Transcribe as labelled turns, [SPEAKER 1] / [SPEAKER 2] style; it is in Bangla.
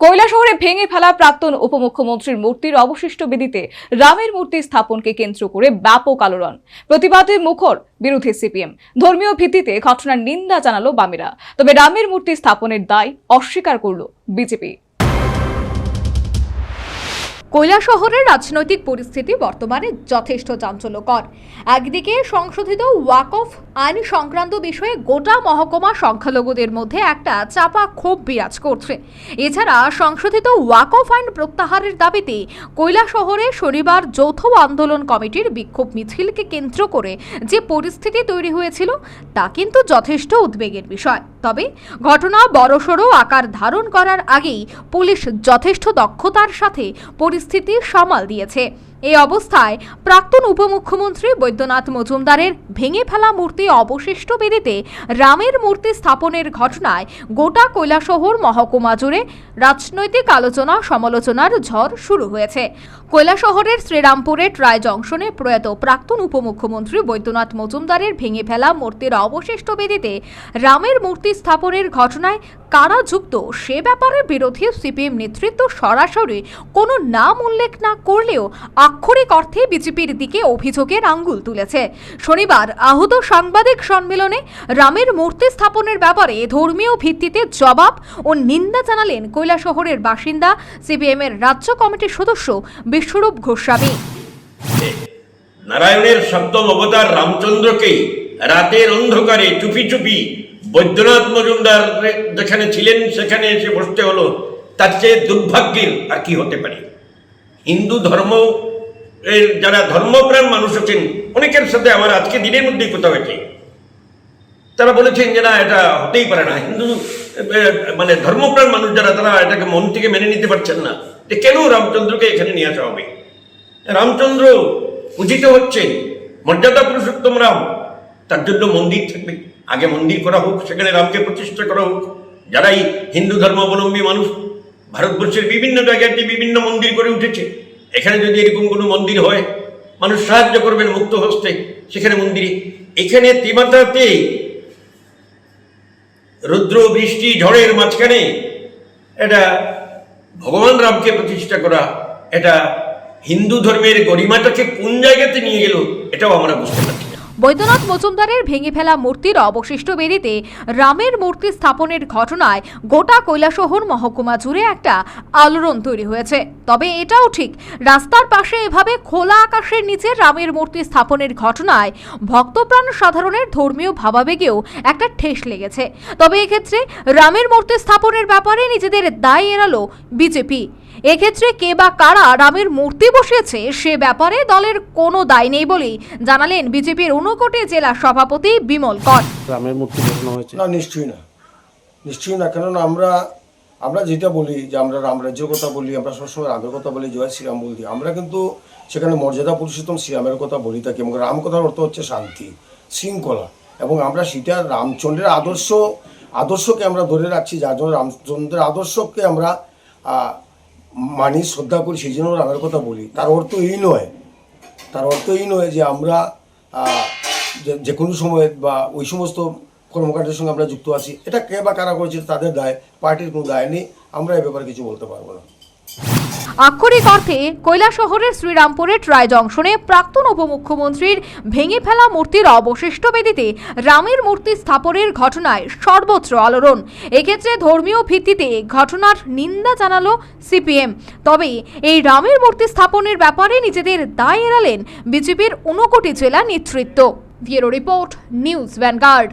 [SPEAKER 1] কৈলাসহরে ভেঙে ফেলা প্রাক্তন উপমুখ্যমন্ত্রীর মূর্তির অবশিষ্ট বেদিতে রামের মূর্তি স্থাপনকে কেন্দ্র করে ব্যাপক আলোড়ন। প্রতিবাদে মুখর বিরোধী সিপিএম। ধর্মীয় ভিত্তিতে ঘটনার নিন্দা জানালো বামেরা। তবে রামের মূর্তি স্থাপনের দায় অস্বীকার করল বিজেপি।
[SPEAKER 2] কৈলাসহরের রাজনৈতিক পরিস্থিতি বর্তমানে যথেষ্ট চাঞ্চল্যকর। একদিকে সংশোধিত ওয়াকফ আইন সংক্রান্ত বিষয়ে গোটা মহকুমা সংখ্যালঘুদের মধ্যে একটা চাপা ক্ষোভ বিরাজ করছে। এছাড়া সংশোধিত ওয়াকফ আইন প্রত্যাহারের দাবিতে কৈলাসহরে শনিবার যৌথ আন্দোলন কমিটির বিক্ষোভ মিছিলকে কেন্দ্র করে যে পরিস্থিতি তৈরি হয়েছিল, তা কিন্তু যথেষ্ট উদ্বেগের বিষয়। তবে ঘটনা বড়সড় আকার ধারণ করার আগেই পুলিশ যথেষ্ট দক্ষতার সাথে পরিস্থিতি সামাল দিয়েছে। এই অবস্থায় প্রাক্তন উপমুখ্যমন্ত্রী বৈদ্যনাথ মজুমদারের ভেঙে ফেলা মূর্তি অবশিষ্ট বেদিতে রামের মূর্তি স্থাপনের ঘটনায় গোটা কৈলাসহর মহকুমা জুড়ে রাজনৈতিক আলোচনা সমালোচনার ঝড় শুরু হয়েছে। কৈলাসহরের শ্রীরামপুরের ট্রায় জংশনে প্রয়াত প্রাক্তন উপমুখ্যমন্ত্রী বৈদ্যনাথ মজুমদারের ভেঙে ফেলা মূর্তির অবশিষ্ট বেদিতে রামের মূর্তি স্থাপনের ঘটনায় কারা যুক্ত সে ব্যাপারে বিরোধী সিপিএম নেতৃত্ব সরাসরি কোনো নাম উল্লেখ না করলেও আক্ষরিক অর্থে বিজেপির দিকে অভিযোগের আঙ্গুল তুলেছে। শনিবার আহত সাংবাদিক সম্মেলনে রামের মূর্তি স্থাপনের ব্যাপারে ধর্মীয় ভিত্তিতে জবাব ও নিন্দা জানালেন কৈলাসহরের বাসিন্দা, সিপিএমের রাজ্য কমিটির সদস্য বিশ্বরূপ গোস্বামী।
[SPEAKER 3] নারায়ণের সপ্তম অবতার রামচন্দ্রকে রাতের অন্ধকারে চুপি চুপি বৈদ্যনাথ মজুমদার যেখানে ছিলেন সেখানে এসে বসতে হলো, তার চেয়ে দুর্ভাগ্যের আর কি হতে পারে? হিন্দু ধর্ম যারা ধর্মপ্রাণ মানুষ আছেন, অনেকের সাথে আমার আজকে দিনের মধ্যেই কথা হয়েছে। তারা বলেছেন যে না, এটা হতেই পারে না। হিন্দু মানে ধর্মপ্রাণ মানুষ যারা, তারা এটাকে মন থেকে মেনে নিতে পারছেন না। যে কেন রামচন্দ্রকে এখানে নিয়ে আসা হবে? রামচন্দ্র পূজিত হচ্ছেন, মর্যাদা পুরুষোত্তম রাম। তার জন্য মন্দির থাকবে। আগে মন্দির করা হোক, সেখানে রামকে প্রতিষ্ঠা করা হোক। যারাই হিন্দু ধর্মাবলম্বী মানুষ, ভারতবর্ষের বিভিন্ন জায়গায় বিভিন্ন মন্দির করে উঠেছে। এখানে যদি এরকম কোনো মন্দির হয়, মানুষ সাহায্য করবেন মুক্ত হস্তে, সেখানে মন্দিরে। এখানে তিমাতাতে রুদ্র, বৃষ্টি, ঝড়ের মাঝখানে এটা ভগবান রামকে প্রতিষ্ঠা করা, এটা হিন্দু ধর্মের গরিমাটাকে কোন জায়গাতে নিয়ে গেল, এটাও আমরা বুঝতে পারছি।
[SPEAKER 2] বৈদ্যনাথ মজুমদারের ভেঙে ফেলা মূর্তির অবশিষ্ট বেরিতে রামের মূর্তি স্থাপনের ঘটনায় গোটা কৈলাসহর মহকুমা জুড়ে একটা আলোড়ন তৈরি হয়েছে। তবে এটাও ঠিক, রাস্তার পাশে এভাবে খোলা আকাশের নিচে রামের মূর্তি স্থাপনের ঘটনায় ভক্তপ্রাণ সাধারণের ধর্মীয় ভাবাবেগেও একটা ঠেস লেগেছে। তবে এক্ষেত্রে রামের মূর্তি স্থাপনের ব্যাপারে নিজেদের দায় এড়ালো বিজেপি। এক্ষেত্রে কে বা কারা রামের মূর্তি বসিয়েছে সে ব্যাপারে দলের কোনো দায় নেই বলেই জানালেন বিজেপির ঊনকোটি জেলা সভাপতি বিমল কর।
[SPEAKER 4] রামের মূর্তি বসানো হয়েছে?
[SPEAKER 5] না নিশ্চয়ই না। নিশ্চয়ই না কেননা আমরা আমরা যেটা বলি যে আমরা রামরাজ্যের কথা বলি আমরা সবসময় রামের কথা বলি জয় শ্রীরাম বলি আমরা কিন্তু সেখানে মর্যাদা পুরুষোত্তম শ্রীরামের কথা বলি থাকি এবং রাম কথার অর্থ হচ্ছে শান্তি শৃঙ্খলা এবং আমরা সেটা রামচন্দ্রের আদর্শ আদর্শকে আমরা ধরে রাখছি যার জন্য রামচন্দ্রের আদর্শকে আমরা আহ, মানি শ্রদ্ধা করি, সেই জন্য রাধার কথা বলি। তার অর্থ এই নয়, তার অর্থ এই নয় যে আমরা যে- কোনো সময় বা ওই সমস্ত কর্মকাণ্ডের সঙ্গে আমরা যুক্ত আছি। এটা কে বা কারা করেছে তাদের দায়, পার্টির কোনো দায় নেই। আমরা এ ব্যাপারে কিছু বলতে পারব না।
[SPEAKER 2] আক্ষরিক অর্থে কৈলা শহরের শ্রীরামপুরের ট্রায় জংশনে প্রাক্তন উপমুখ্যমন্ত্রীর ভেঙে ফেলা মূর্তির অবশিষ্ট বেদিতে রামের মূর্তি স্থাপনের ঘটনায় সর্বত্র আলোড়ন। এক্ষেত্রে ধর্মীয় ভিত্তিতে ঘটনার নিন্দা জানালো সিপিএম। তবে এই রামের মূর্তি স্থাপনের ব্যাপারে নিজেদের দায় এড়ালেন বিজেপির ঊনকোটি জেলা নেতৃত্ব। Bureau report, news Vanguard.